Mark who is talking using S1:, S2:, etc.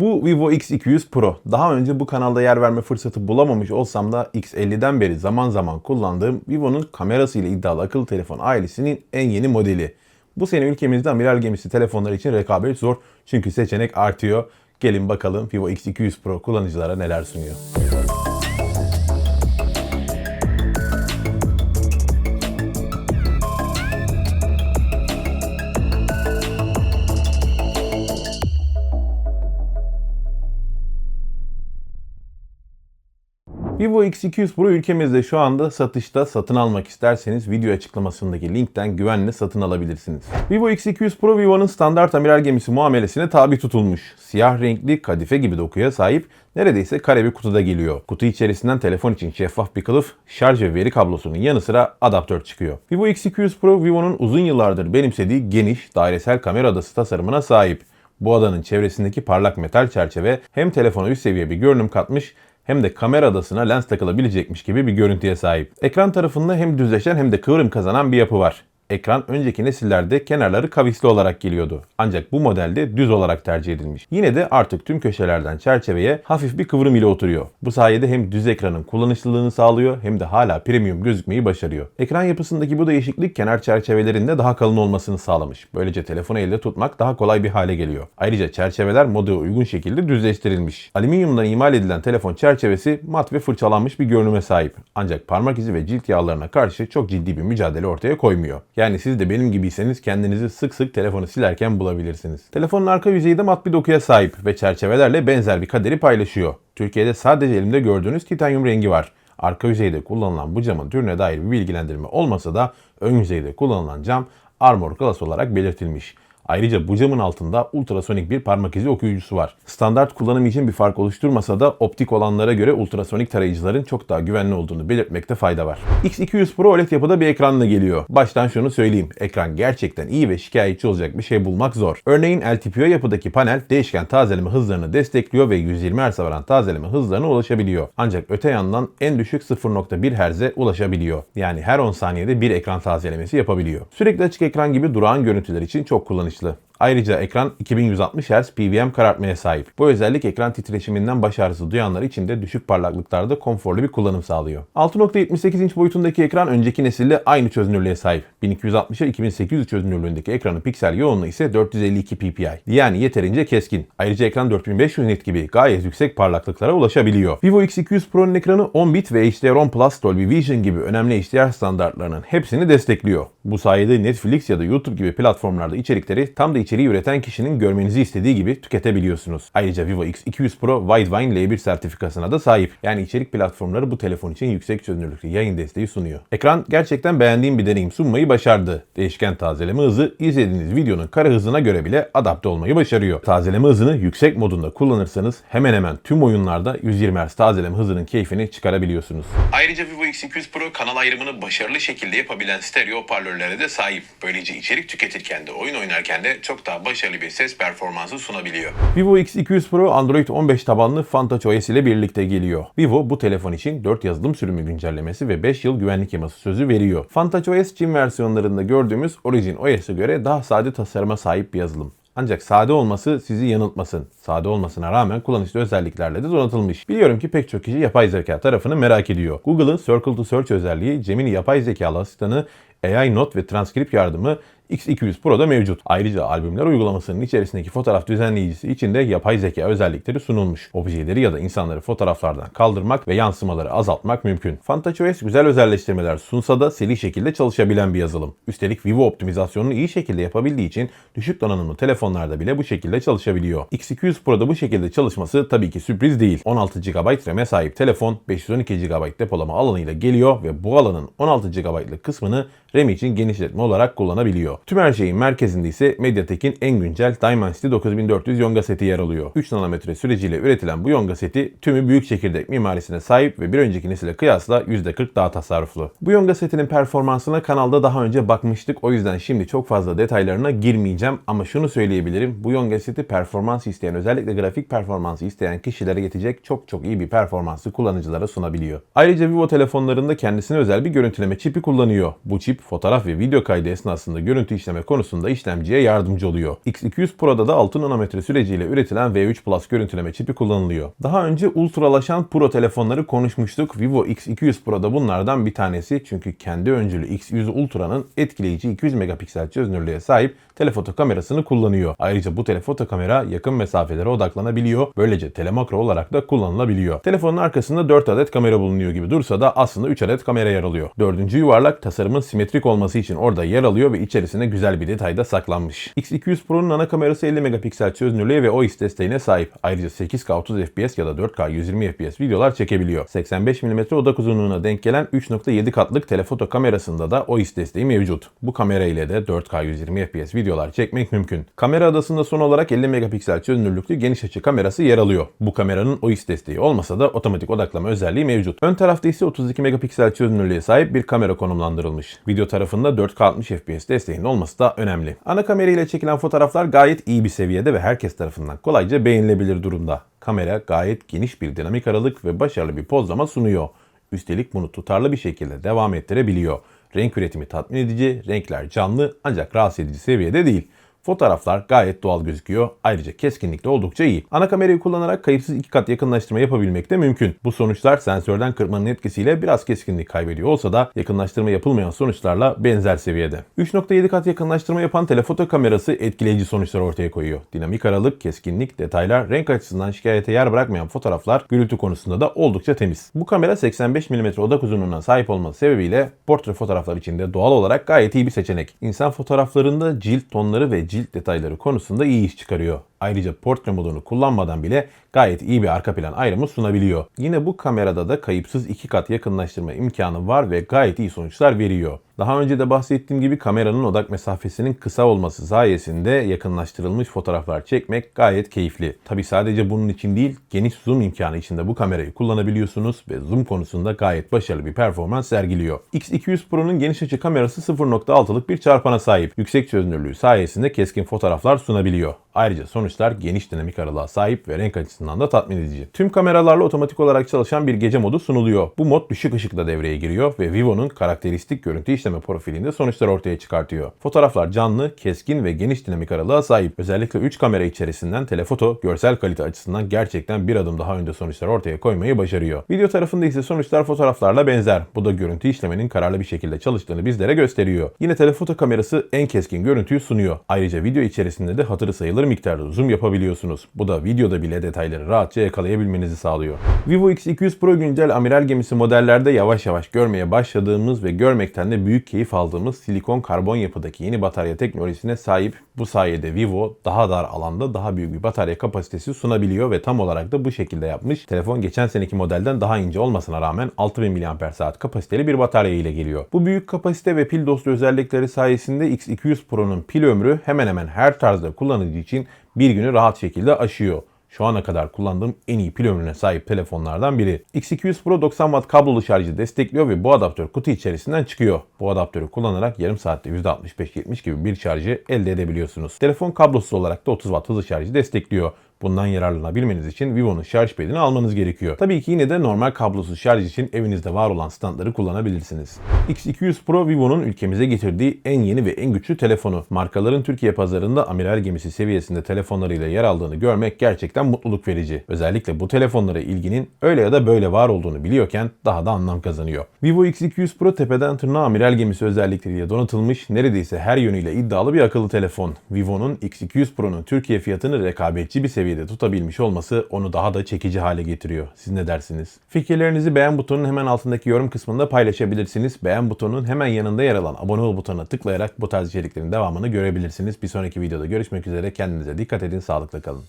S1: Bu Vivo X200 Pro. Daha önce bu kanalda yer verme fırsatı bulamamış olsam da X50'den beri zaman zaman kullandığım Vivo'nun kamerasıyla iddialı akıllı telefon ailesinin en yeni modeli. Bu sene ülkemizde amiral gemisi telefonlar için rekabet zor çünkü seçenek artıyor. Gelin bakalım Vivo X200 Pro kullanıcılara neler sunuyor. Vivo X200 Pro ülkemizde şu anda satışta satın almak isterseniz video açıklamasındaki linkten güvenle satın alabilirsiniz. Vivo X200 Pro Vivo'nun standart amiral gemisi muamelesine tabi tutulmuş. Siyah renkli kadife gibi dokuya sahip neredeyse kare bir kutuda geliyor. Kutu içerisinden telefon için şeffaf bir kılıf, şarj ve veri kablosunun yanı sıra adaptör çıkıyor. Vivo X200 Pro Vivo'nun uzun yıllardır benimsediği geniş dairesel kamera adası tasarımına sahip. Bu adanın çevresindeki parlak metal çerçeve hem telefona üst seviye bir görünüm katmış hem de kamera adasına lens takılabilecekmiş gibi bir görüntüye sahip. Ekran tarafında hem düzleşen hem de kıvrım kazanan bir yapı var. Ekran önceki nesillerde kenarları kavisli olarak geliyordu. Ancak bu modelde düz olarak tercih edilmiş. Yine de artık tüm köşelerden çerçeveye hafif bir kıvrım ile oturuyor. Bu sayede hem düz ekranın kullanışlılığını sağlıyor hem de hala premium gözükmeyi başarıyor. Ekran yapısındaki bu değişiklik kenar çerçevelerinde daha kalın olmasını sağlamış. Böylece telefonu elde tutmak daha kolay bir hale geliyor. Ayrıca çerçeveler modaya uygun şekilde düzleştirilmiş. Alüminyumdan imal edilen telefon çerçevesi mat ve fırçalanmış bir görünüme sahip. Ancak parmak izi ve cilt yağlarına karşı çok ciddi bir mücadele ortaya koymuyor. Yani siz de benim gibiyseniz kendinizi sık sık telefonu silerken bulabilirsiniz. Telefonun arka yüzeyi de mat bir dokuya sahip ve çerçevelerle benzer bir kaderi paylaşıyor. Türkiye'de sadece elimde gördüğünüz titanyum rengi var. Arka yüzeyde kullanılan bu camın türüne dair bir bilgilendirme olmasa da ön yüzeyde kullanılan cam Armor Glass olarak belirtilmiş. Ayrıca bu camın altında ultrasonik bir parmak izi okuyucusu var. Standart kullanım için bir fark oluşturmasa da optik olanlara göre ultrasonik tarayıcıların çok daha güvenli olduğunu belirtmekte fayda var. X200 Pro OLED yapıda bir ekranla geliyor. Baştan şunu söyleyeyim. Ekran gerçekten iyi ve şikayetçi olacak bir şey bulmak zor. Örneğin LTPO yapıdaki panel değişken tazeleme hızlarını destekliyor ve 120 Hz'e varan tazeleme hızlarına ulaşabiliyor. Ancak öte yandan en düşük 0.1 Hz'e ulaşabiliyor. Yani her 10 saniyede bir ekran tazelemesi yapabiliyor. Sürekli açık ekran gibi durağan görüntüler için çok kullanışlı amaçlı Ayrıca ekran 2160 Hz PVM karartmaya sahip. Bu özellik ekran titreşiminden baş ağrısı duyanlar için de düşük parlaklıklarda konforlu bir kullanım sağlıyor. 6.78 inç boyutundaki ekran önceki nesille aynı çözünürlüğe sahip. 1260'a 2800 çözünürlüğündeki ekranın piksel yoğunluğu ise 452 ppi. Yani yeterince keskin. Ayrıca ekran 4500 nit gibi gayet yüksek parlaklıklara ulaşabiliyor. Vivo X200 Pro'nun ekranı 10 bit ve HDR10 Plus Dolby Vision gibi önemli HDR standartlarının hepsini destekliyor. Bu sayede Netflix ya da YouTube gibi platformlarda içerikleri tam da içeriği üreten kişinin görmenizi istediği gibi tüketebiliyorsunuz. Ayrıca Vivo X200 Pro Widevine L1 sertifikasına da sahip. Yani içerik platformları bu telefon için yüksek çözünürlüklü yayın desteği sunuyor. Ekran gerçekten beğendiğim bir deneyim sunmayı başardı. Değişken tazeleme hızı izlediğiniz videonun kare hızına göre bile adapte olmayı başarıyor. Tazeleme hızını yüksek modunda kullanırsanız hemen hemen tüm oyunlarda 120 Hz tazeleme hızının keyfini çıkarabiliyorsunuz. Ayrıca Vivo X200 Pro kanal ayrımını başarılı şekilde yapabilen stereo hoparlörlere de sahip. Böylece içerik tüketirken de oyun oynarken de çok daha başarılı bir ses performansı sunabiliyor. Vivo X200 Pro Android 15 tabanlı Fantouch OS ile birlikte geliyor. Vivo bu telefon için 4 yazılım sürümü güncellemesi ve 5 yıl güvenlik yaması sözü veriyor. Fantouch OS Çin versiyonlarında gördüğümüz Origin OS'e göre daha sade tasarıma sahip bir yazılım. Ancak sade olması sizi yanıltmasın. Sade olmasına rağmen kullanışlı özelliklerle de donatılmış. Biliyorum ki pek çok kişi yapay zeka tarafını merak ediyor. Google'ın Circle to Search özelliği Gemini yapay zekalı asistanı AI not ve transkript yardımı X200 Pro'da mevcut. Ayrıca albümler uygulamasının içerisindeki fotoğraf düzenleyicisi için de yapay zeka özellikleri sunulmuş. Objeleri ya da insanları fotoğraflardan kaldırmak ve yansımaları azaltmak mümkün. FantasyOS güzel özelleştirmeler sunsa da seri şekilde çalışabilen bir yazılım. Üstelik Vivo optimizasyonunu iyi şekilde yapabildiği için düşük donanımlı telefonlarda bile bu şekilde çalışabiliyor. X200 Pro'da bu şekilde çalışması tabii ki sürpriz değil. 16 GB RAM'e sahip telefon 512 GB depolama alanıyla geliyor ve bu alanın 16 GB'lık kısmını RAM için genişletme olarak kullanabiliyor. Tüm her şeyin merkezinde ise MediaTek'in en güncel Dimensity 9400 Yonga seti yer alıyor. 3 nanometre süreciyle üretilen bu Yonga seti tümü büyük çekirdek mimarisine sahip ve bir önceki nesile kıyasla %40 daha tasarruflu. Bu Yonga setinin performansına kanalda daha önce bakmıştık o yüzden şimdi çok fazla detaylarına girmeyeceğim ama şunu söyleyebilirim. Bu Yonga seti performans isteyen özellikle grafik performansı isteyen kişilere yetecek çok çok iyi bir performansı kullanıcılara sunabiliyor. Ayrıca Vivo telefonlarında kendisine özel bir görüntüleme çipi kullanıyor. Bu çip fotoğraf ve video kaydı esnasında görüntü işleme konusunda işlemciye yardımcı oluyor. X200 Pro'da da 6 nanometre süreciyle üretilen V3 Plus görüntüleme çipi kullanılıyor. Daha önce ultralaşan Pro telefonları konuşmuştuk. Vivo X200 Pro'da bunlardan bir tanesi çünkü kendi öncülü X100 Ultra'nın etkileyici 200 megapiksel çözünürlüğe sahip telefoto kamerasını kullanıyor. Ayrıca bu telefoto kamera yakın mesafelere odaklanabiliyor. Böylece telemakro olarak da kullanılabiliyor. Telefonun arkasında 4 adet kamera bulunuyor gibi dursa da aslında 3 adet kamera yer alıyor. Dördüncü yuvarlak tasarımın simetrik olması için orada yer alıyor ve içerisine güzel bir detay da saklanmış. X200 Pro'nun ana kamerası 50 megapiksel çözünürlüğe ve OIS desteğine sahip. Ayrıca 8K 30 FPS ya da 4K 120 FPS videolar çekebiliyor. 85 mm odak uzunluğuna denk gelen 3.7 katlık telefoto kamerasında da OIS desteği mevcut. Bu kamera ile de 4K 120 FPS videolar çekmek mümkün. Kamera adasında son olarak 50 megapiksel çözünürlüklü geniş açı kamerası yer alıyor. Bu kameranın OIS desteği olmasa da otomatik odaklama özelliği mevcut. Ön tarafta ise 32 megapiksel çözünürlüğe sahip bir kamera konumlandırılmış. Video tarafında 4K 60 FPS desteğinin olması da önemli. Ana kamera ile çekilen fotoğraflar gayet iyi bir seviyede ve herkes tarafından kolayca beğenilebilir durumda. Kamera gayet geniş bir dinamik aralık ve başarılı bir pozlama sunuyor. Üstelik bunu tutarlı bir şekilde devam ettirebiliyor. Renk üretimi tatmin edici, renkler canlı ancak rahatsız edici seviyede değil. Fotoğraflar gayet doğal gözüküyor. Ayrıca keskinlik de oldukça iyi. Ana kamerayı kullanarak kayıpsız iki kat yakınlaştırma yapabilmek de mümkün. Bu sonuçlar sensörden kırmanın etkisiyle biraz keskinlik kaybediyor olsa da yakınlaştırma yapılmayan sonuçlarla benzer seviyede. 3.7 kat yakınlaştırma yapan telefoto kamerası etkileyici sonuçlar ortaya koyuyor. Dinamik aralık, keskinlik, detaylar, renk açısından şikayete yer bırakmayan fotoğraflar gürültü konusunda da oldukça temiz. Bu kamera 85 mm odak uzunluğuna sahip olması sebebiyle portre fotoğraflar için de doğal olarak gayet iyi bir seçenek. İnsan fotoğraflarında cilt tonları ve cilt detayları konusunda iyi iş çıkarıyor. Ayrıca portre modunu kullanmadan bile gayet iyi bir arka plan ayrımı sunabiliyor. Yine bu kamerada da kayıpsız iki kat yakınlaştırma imkanı var ve gayet iyi sonuçlar veriyor. Daha önce de bahsettiğim gibi kameranın odak mesafesinin kısa olması sayesinde yakınlaştırılmış fotoğraflar çekmek gayet keyifli. Tabi sadece bunun için değil, geniş zoom imkanı içinde bu kamerayı kullanabiliyorsunuz ve zoom konusunda gayet başarılı bir performans sergiliyor. X200 Pro'nun geniş açı kamerası 0.6'lık bir çarpana sahip. Yüksek çözünürlüğü sayesinde keskin fotoğraflar sunabiliyor. Ayrıca sonuçlar geniş dinamik aralığa sahip ve renk açısından da tatmin edici. Tüm kameralarla otomatik olarak çalışan bir gece modu sunuluyor. Bu mod düşük ışıkla devreye giriyor ve Vivo'nun karakteristik görüntü işleme profilinde sonuçlar ortaya çıkartıyor. Fotoğraflar canlı, keskin ve geniş dinamik aralığa sahip. Özellikle 3 kamera içerisinden telefoto görsel kalite açısından gerçekten bir adım daha önde sonuçlar ortaya koymayı başarıyor. Video tarafında ise sonuçlar fotoğraflarla benzer. Bu da görüntü işlemenin kararlı bir şekilde çalıştığını bizlere gösteriyor. Yine telefoto kamerası en keskin görüntüyü sunuyor. Ayrıca video içerisinde de hatırı sayılır miktarda zoom yapabiliyorsunuz. Bu da videoda bile detayları rahatça yakalayabilmenizi sağlıyor. Vivo X200 Pro güncel amiral gemisi modellerde yavaş yavaş görmeye başladığımız ve görmekten de büyük keyif aldığımız silikon karbon yapıdaki yeni batarya teknolojisine sahip. Bu sayede Vivo daha dar alanda daha büyük bir batarya kapasitesi sunabiliyor ve tam olarak da bu şekilde yapmış. Telefon geçen seneki modelden daha ince olmasına rağmen 6000 mAh kapasiteli bir batarya ile geliyor. Bu büyük kapasite ve pil dostu özellikleri sayesinde X200 Pro'nun pil ömrü hemen hemen her tarzda kullanıcı için bir günü rahat şekilde aşıyor şu ana kadar kullandığım en iyi pil ömrüne sahip telefonlardan biri. X200 Pro 90 Watt kablolu şarjı destekliyor ve bu adaptör kutu içerisinden çıkıyor. Bu adaptörü kullanarak yarım saatte %65-70 gibi bir şarjı elde edebiliyorsunuz. Telefon kablosuz olarak da 30 Watt hızlı şarjı destekliyor. Bundan yararlanabilmeniz için Vivo'nun şarj pedini almanız gerekiyor. Tabii ki yine de normal kablosuz şarj için evinizde var olan standları kullanabilirsiniz. X200 Pro Vivo'nun ülkemize getirdiği en yeni ve en güçlü telefonu. Markaların Türkiye pazarında amiral gemisi seviyesinde telefonlarıyla yer aldığını görmek gerçekten mutluluk verici. Özellikle bu telefonlara ilginin öyle ya da böyle var olduğunu biliyorken daha da anlam kazanıyor. Vivo X200 Pro tepeden tırnağa amiral gemisi özellikleriyle donatılmış neredeyse her yönüyle iddialı bir akıllı telefon. Vivo'nun X200 Pro'nun Türkiye fiyatını rekabetçi bir seviyede seviyede tutabilmiş olması onu daha da çekici hale getiriyor. Siz ne dersiniz? Fikirlerinizi beğen butonunun hemen altındaki yorum kısmında paylaşabilirsiniz. Beğen butonunun hemen yanında yer alan abone ol butonuna tıklayarak bu tarz içeriklerin devamını görebilirsiniz. Bir sonraki videoda görüşmek üzere. Kendinize dikkat edin. Sağlıkla kalın.